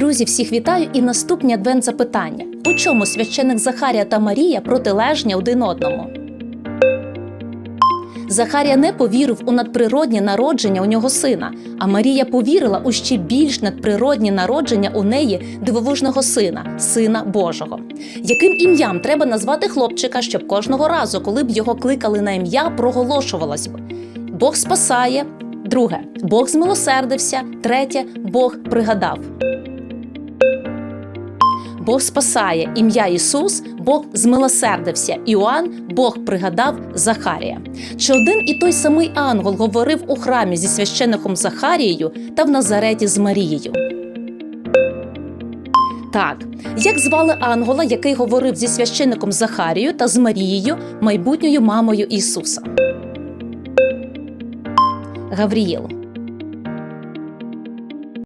Друзі, всіх вітаю і наступні адвент запитання. У чому священик Захарія та Марія протилежні один одному? Захарія не повірив у надприроднє народження у нього сина, а Марія повірила у ще більш надприроднє народження у неї дивовижного сина, сина Божого. Яким ім'ям треба назвати хлопчика, щоб кожного разу, коли б його кликали на ім'я, проголошувалось б Бог спасає, друге Бог змилосердився, третє Бог пригадав. Бог спасає ім'я Ісус, Бог змилосердився. Іоанн, Бог пригадав Захарія. Чи один і той самий ангел говорив у храмі зі священником Захарією та в Назареті з Марією? Так, як звали ангела, який говорив зі священником Захарією та з Марією, майбутньою мамою Ісуса? Гавріїл.